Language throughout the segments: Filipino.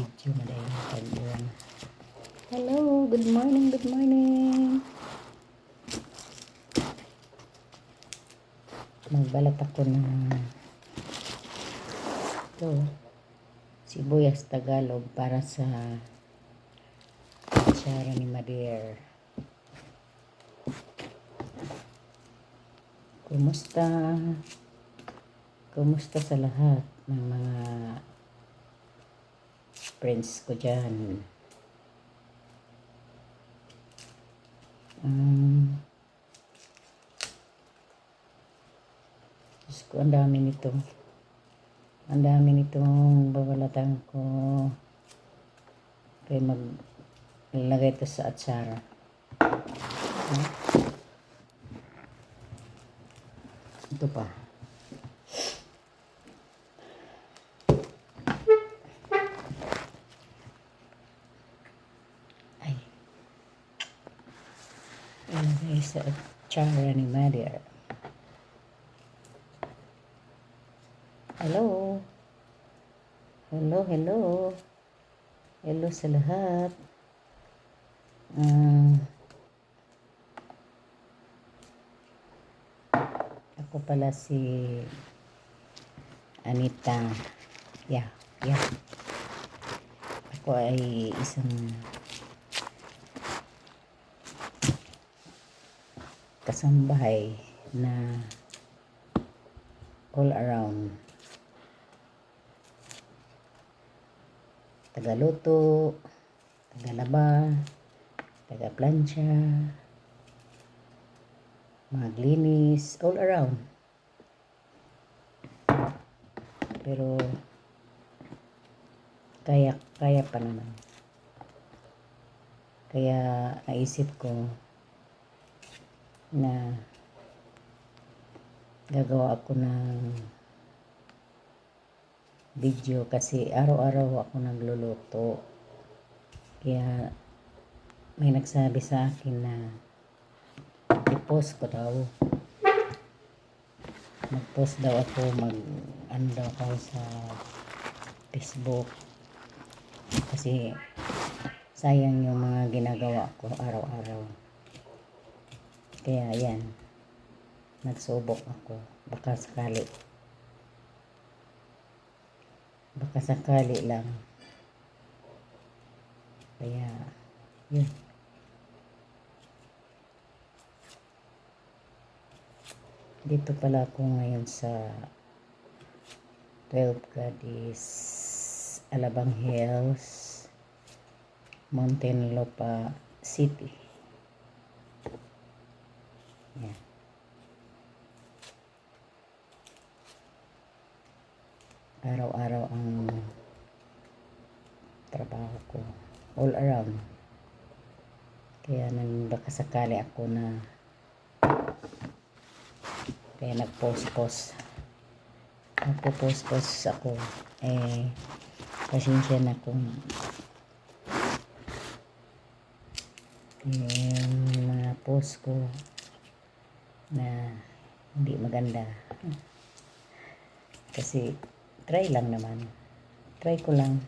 video madayon pag Hello, good morning, good morning. Magbalat ako ng ito, sibuyas Tagalog para sa kutsara ni Madir. Kumusta? Kumusta sa lahat ng mga friends ko dyan? Um, Diyos ko, ang dami nito. Ang dami nitong babalatan ko. Kaya mag lalagay ito sa atsara. Hmm? Ito pa. Sa atsara ni Mother. Hello. Hello, hello. Hello sa lahat. Ah, ako pala si Anita. Yeah, yeah. Ako ay isang kasambahay na all around tagaluto, tagalaba, taga-plancha, maglinis, all around. Pero, kaya, kaya pa naman. Kaya, naisip ko na gagawa ako ng video kasi araw-araw ako nagluluto. Kaya may nagsabi sa akin na i-post ko daw. Mag-post daw ako, mag ano daw ako sa Facebook. Kasi sayang yung mga ginagawa ko araw-araw. Kaya yan, nagsubok ako. Baka sakali. Baka sakali lang. Kaya yun. Dito pala ako ngayon sa 12 Gadis Alabang Hills Muntinlupa City araw-araw ang trabaho ko all around. Kaya nang baka sakali ako na kaya nag-post-post. Nagpo-post-post ako. Eh pasensya na kung yung mga post ko na hindi maganda. Kasi try lang naman. Try ko lang.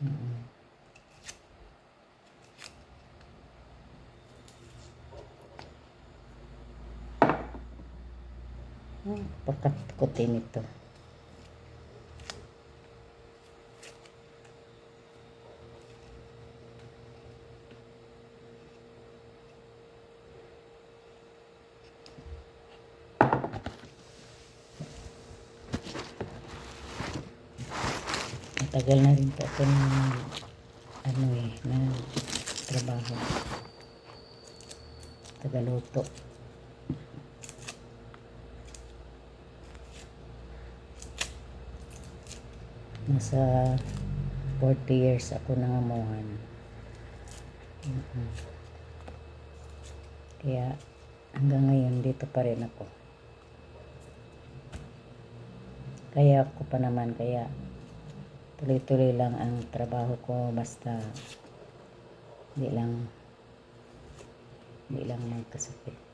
Mm Hmm, pakatkutin ito. Matagal na rin po ako ng ano eh, na trabaho. Tagaluto. Nasa 40 years ako nangamuhan. Mhm. Kaya hanggang ngayon dito pa rin ako. Kaya ako pa naman, kaya tuloy-tuloy lang ang trabaho ko basta hindi lang hindi lang magkasakit.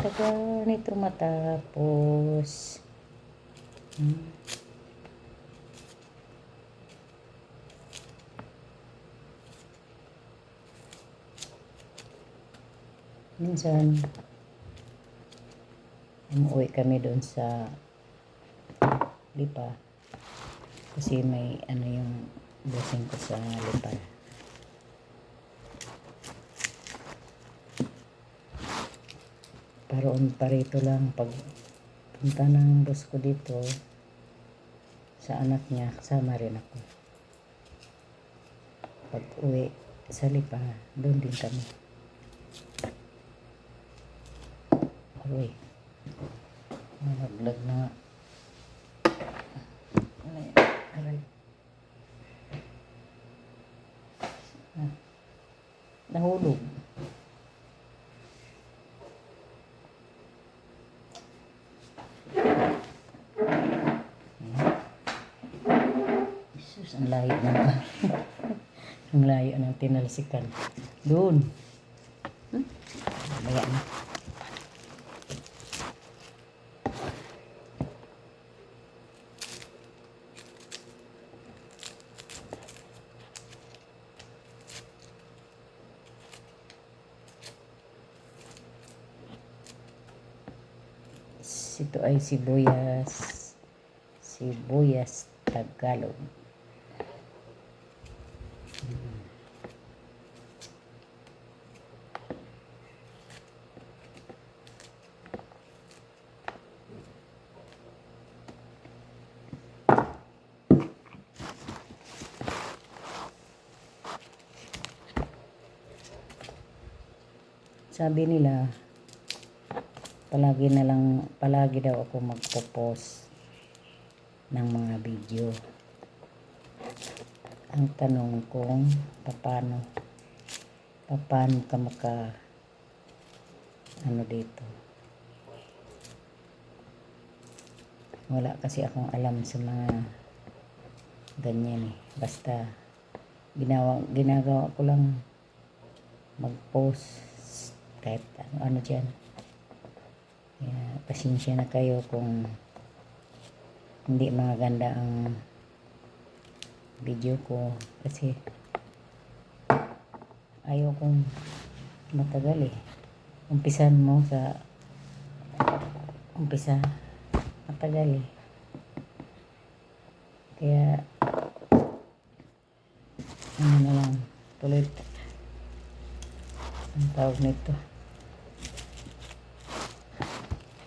Taga nito matapos. Hmm. Minsan, umuwi kami doon sa Lipa. Kasi may ano yung blessing ko sa Lipa. Paroon pa rito lang pag punta ng boss ko dito sa anak niya, kasama rin ako. Pag uwi sa Lipa, doon din kami. Aroy. Nalaglag na. Ano? Aray. Ah. Nahulog. Ang layo ng ang layo ng tinalsikan. Doon. Hmm? Mamaya na. Ito ay sibuyas. Sibuyas Tagalog. Sabi nila, palagi na lang, palagi daw ako magpo-post ng mga video. Ang tanong kung paano, paano ka maka, ano dito. Wala kasi akong alam sa mga ganyan eh. Basta, ginawa, ginagawa ko lang mag-post kahit ano, ano dyan. Kaya, pasensya na kayo kung hindi maganda ang video ko kasi ayaw kong matagal eh. Umpisan mo sa umpisa matagal eh. Kaya ano na lang tuloy ang tawag nito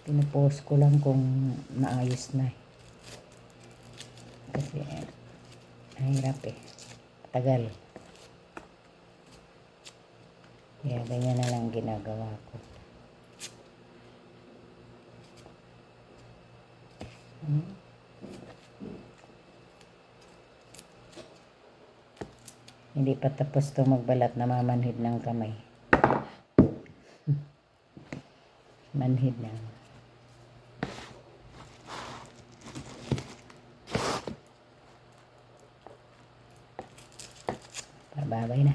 pinupost ko lang kung naayos na eh. kasi ang hirap eh. Tagal. Kaya ganyan na lang ginagawa ko. Hmm. hindi pa tapos to magbalat. Namamanhid ng kamay. Manhid na ba bấy nè.